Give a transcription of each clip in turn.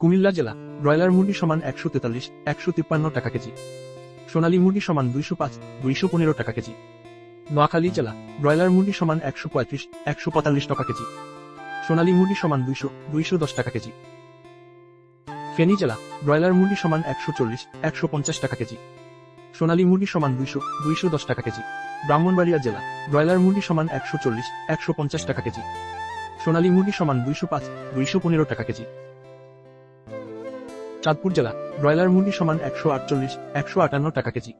কুমিল্লা জেলা, ব্রয়লার মুরগি সমান একশো তেতাল্লিশ, একশো তিপ্পান্ন টাকা কেজি। সোনালী মুরগি সমান দুইশো পাঁচ, দুইশো পনেরো টাকা কেজি। নোয়াখালী জেলা, ব্রয়লার মুরগি সমান একশো পঁয়ত্রিশ, একশো পঁয়তাল্লিশ টাকা কেজি। সোনালী মুরগি সমান দুইশো দুইশো দশ টাকা কেজি। ফেনী জেলা, ব্রয়লার মুরগি সমান একশো চল্লিশ, একশো পঞ্চাশ টাকা কেজি। সোনালী মুরগি সমান দুইশো দুইশো দশ টাকা কেজি। ব্রাহ্মণবাড়িয়া জেলা, ব্রয়লার মুরগি সমান একশো চল্লিশ, একশো পঞ্চাশ টাকা কেজি। সোনালী মুরগি সমান দুইশো পাঁচ, দুইশো পনেরো টাকা কেজি। চাঁদপুর জেলা, ব্রয়লার মুরগি সমান একশো আটচল্লিশ, একশো আটান্ন টাকা কেজি।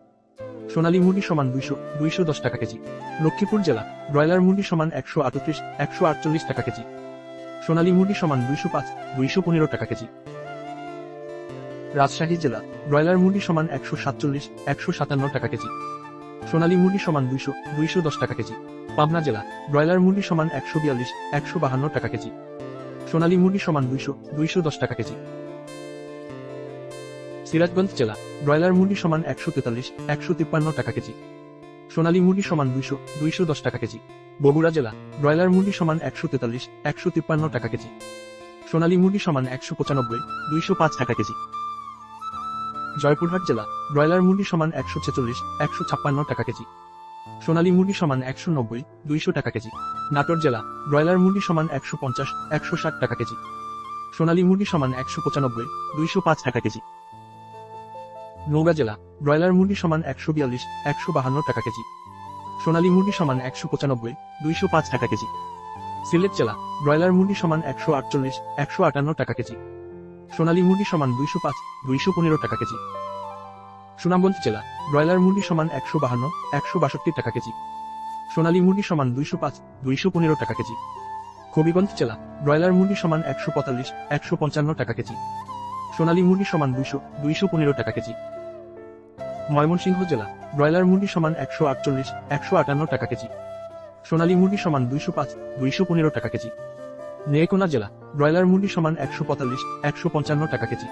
সোনালী মুরগি সমান দুইশো দুইশো দশ টাকা কেজি। লক্ষ্মীপুর জেলা, ব্রয়লার মুরগি সমান একশো আটত্রিশ, একশো আটচল্লিশ টাকা কেজি। সোনালী মুরগি সমান দুইশো পাঁচ, দুইশো পনেরো টাকা কেজি। রাজশাহী জেলা, ব্রয়লার মুরগি সমান একশো সাতচল্লিশ, একশো সাতান্ন টাকা কেজি। সোনালী মুরগি সমান দুইশো দুইশো দশ টাকা কেজি। পাবনা জেলা, ব্রয়লার মুরগি সমান একশো বিয়াল্লিশ, একশো বাহান্ন টাকা কেজি। সোনালী মুরগি সমান দুইশো দুইশো দশ টাকা কেজি। সিরাজগঞ্জ জেলা, ব্রয়লার মুরগি সমান একশো তেতাল্লিশ, একশো তিপ্পান্ন টাকা কেজি। সোনালী মুরগি সমান দুইশো দুইশো দশ টাকা কেজি। বগুড়া জেলা, ব্রয়লার মুরগি সমান একশো তেতাল্লিশ, একশো তিপ্পান্ন টাকা কেজি। সোনালী মুরগি সমান একশো পঁচানব্বই, দুইশো পাঁচ টাকা কেজি। জয়পুরহাট জেলা, ব্রয়লার মুরগি সমান একশো ছেচল্লিশ, একশো ছাপ্পান্ন টাকা কেজি। সোনালী মুরগি সমান একশো নব্বই, দুইশো টাকা কেজি। নাটোর জেলা, ব্রয়লার মুরগি সমান একশো পঞ্চাশ, একশো ষাট টাকা কেজি। সোনালী মুরগি সমান একশো পঁচানব্বই, দুইশো পাঁচ টাকা কেজি। নৌগা জেলা, ব্রয়লার মুরগি সমান একশো বিয়াল্লিশ, একশো বাহান্ন টাকা কেজি। সোনালী মুরগি সমান একশো পঁচানব্বই, দুইশো পাঁচ টাকা কেজি। সিলেট জেলা, ব্রয়লার মুরগি সমান একশো আটচল্লিশ, একশো আটান্ন টাকা কেজি। সোনালী মুরগি সমান দুইশো পাঁচ, দুইশো পনেরো টাকা কেজি। সুনামগঞ্জ জেলা, ব্রয়লার মুরগি সমান একশো বাহান্ন, একশো বাষট্টি টাকা কেজি। সোনালী মুরগি সমান দুইশো পাঁচ, দুইশো পনেরো টাকা কেজি। হবিগঞ্জ জেলা, ব্রয়লার মুরগি সমান একশো পঁয়তাল্লিশ, একশো পঞ্চান্ন টাকা কেজি। সোনালী মুরগি সমান দুইশো দুইশো পনেরো টাকা কেজি। ময়মনসিংহ জেলা, ব্রয়লার মুরগি সমান একশো আটচল্লিশ, একশো আটান্ন টাকা কেজি। সোনালী মুরগি সমান দুইশো পাঁচ, দুইশো পনেরো টাকা কেজি। নেকোনা জেলা, ব্রয়লার মুরগি সমান একশো পঁয়তাল্লিশ, একশো পঞ্চান্ন টাকা কেজি।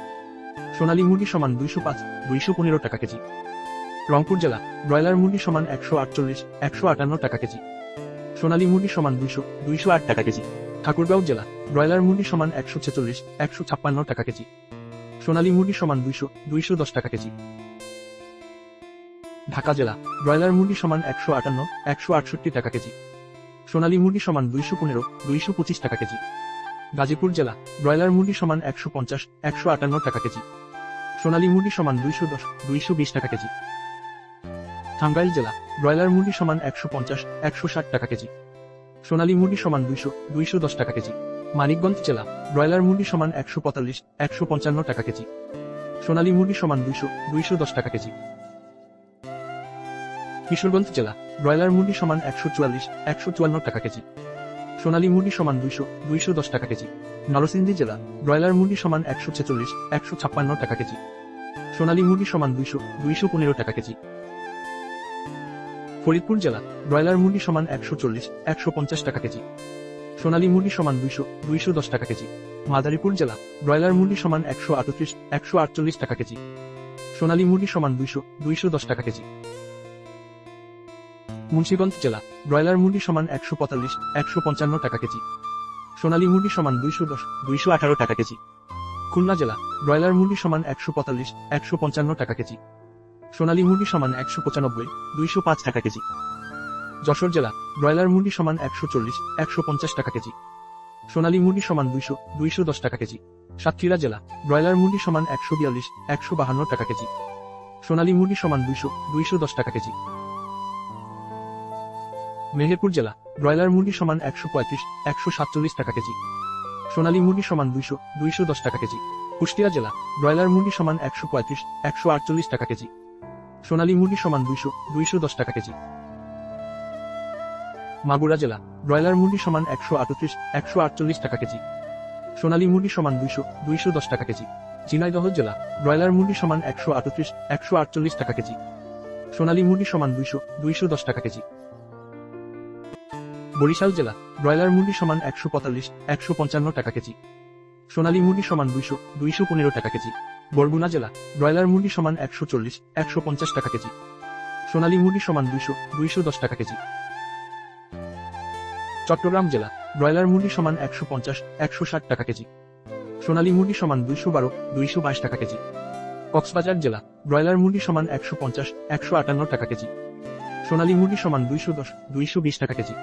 সোনালী মুরগি সমান দুইশো পাঁচ, দুইশো পনেরো টাকা কেজি। রংপুর জেলা, ব্রয়লার মুরগি সমান একশো আটচল্লিশ, একশো আটান্ন টাকা কেজি। সোনালী মুরগি সমান দুইশো দুইশো আট টাকা কেজি। ঠাকুরগাঁও জেলা, ব্রয়লার মুরগি সমান একশো ছেচল্লিশ, একশো ছাপ্পান্ন টাকা কেজি। সোনালী মুরগি সমান দুইশো দুইশো দশ টাকা কেজি। ঢাকা জেলা। ব্রয়লার মুরগি সমান একশো আটান্ন, একশো আটষট্টি টাকা কেজি। সোনালী মুরগি সমান দুইশো পনেরো, দুইশো পঁচিশ টাকা কেজি। গাজীপুর জেলা, ব্রয়লার মুরগি সমান একশো পঞ্চাশ, একশো আটান্ন টাকা কেজি। সোনালী মুরগি সমান দুইশো দশ, দুইশো বিশ টাকা কেজি। টাঙ্গাইল জেলা, ব্রয়লার মুরগি সমান একশো পঞ্চাশ, একশো ষাট টাকা কেজি। সোনালী মুরগি সমান দুইশো দুইশো দশ টাকা কেজি। মানিকগঞ্জ জেলা, ব্রয়লার মুরগি সমান একশো পঁয়তাল্লিশ, একশো পঞ্চান্ন টাকা কেজি। সোনালী মুরগি সমান দুইশো দুইশো দশ টাকা কেজি। কিশোরগঞ্জ জেলা, ব্রয়লার মুরগি সমান একশো চুয়াল্লিশ, একশো চুয়ান্ন টাকা কেজি। সোনালী মুরগি সমান দুইশো দুইশো দশ টাকা কেজি। নরসিংদী জেলা, ব্রয়লার মুরগি সমান একশো ছেচল্লিশ, একশো ছাপ্পান্ন টাকা কেজি। সোনালী মুরগি সমান দুইশো দুইশো পনেরো টাকা কেজি। ফরিদপুর জেলা, ব্রয়লার মুরগি সমান একশো চল্লিশ, একশো পঞ্চাশ টাকা কেজি। সোনালী মুরগি সমান দুইশো দুইশো দশ টাকা কেজি। মাদারীপুর জেলা, ব্রয়লার মুরগি সমান একশো আটত্রিশ, একশো আটচল্লিশ টাকা কেজি। সোনালী মুরগি সমান দুইশো দুইশো দশ টাকা কেজি। মুন্সিগঞ্জ জেলা। ব্রয়লার মুরগি সমান একশো পঁয়তাল্লিশ, একশো পঞ্চান্ন টাকা কেজি। সোনালী মুরগি সমান দুইশো দশ, দুইশো আঠারো টাকা কেজি। খুলনা জেলা। ব্রয়লার মুরগি সমান একশো পঁয়তাল্লিশ, একশো পঞ্চান্ন টাকা কেজি। সোনালী মুরগি সমান একশো পঁচানব্বই, দুইশো পাঁচ টাকা কেজি। যশোর জেলা। ব্রয়লার মুরগি সমান একশো চল্লিশ, একশো পঞ্চাশ টাকা কেজি। সোনালী মুরগি সমান দুইশো দুইশো দশ টাকা কেজি। সাতক্ষীরা জেলা। ব্রয়লার মুরগি সমান একশো বিয়াল্লিশ, একশো বাহান্ন টাকা কেজি। সোনালী মুরগি সমান দুইশো দুইশো দশ টাকা কেজি। মেহেরপুর জেলা, ব্রয়লার মুরগি সমান একশো পঁয়ত্রিশ, একশো সাতচল্লিশ টাকা কেজি। সোনালী মুরগি সমান দুইশো দুইশো দশ টাকা কেজি। কুষ্টিয়া জেলা, ব্রয়লার মুরগি সমান একশো পঁয়ত্রিশ, একশো আটচল্লিশ টাকা কেজি। সোনালী মুরগি সমান দুইশো দুইশো দশ টাকা কেজি। মাগুরা জেলা, ব্রয়লার মুরগি সমান একশো আটত্রিশ, একশো আটচল্লিশ টাকা কেজি। সোনালী মুরগি সমান দুইশো দুইশো দশ টাকা কেজি। ঝিনাইদহ জেলা, ব্রয়লার মুরগি সমান একশো আটত্রিশ, একশো আটচল্লিশ টাকা কেজি। সোনালী মুরগি সমান দুইশো দুইশো দশ টাকা কেজি। বরিশাল জেলা, ব্রয়লার মুরগি সমান একশো পঁয়তাল্লিশ, একশো পঞ্চান্ন টাকা কেজি। সোনালী মুরগি সমান দুইশো দুইশো পনেরো টাকা কেজি। বরগুনা জেলা, ব্রয়লার মুরগি সমান একশো চল্লিশ, একশো পঞ্চাশ টাকা কেজি। সোনালী মুরগি সমান দুইশো দুইশো দশ টাকা কেজি। চট্টগ্রাম জেলা, ব্রয়লার মুরগি সমান একশো পঞ্চাশ, একশো ষাট টাকা কেজি। সোনালী মুরগি সমান দুইশো বারো, দুইশো বাইশ টাকা কেজি। কক্সবাজার জেলা, ব্রয়লার মুরগি সমান একশো পঞ্চাশ, একশো আটান্ন টাকা কেজি। সোনালী মুরগি সমান দুইশো দশ, দুইশো বিশ টাকা কেজি।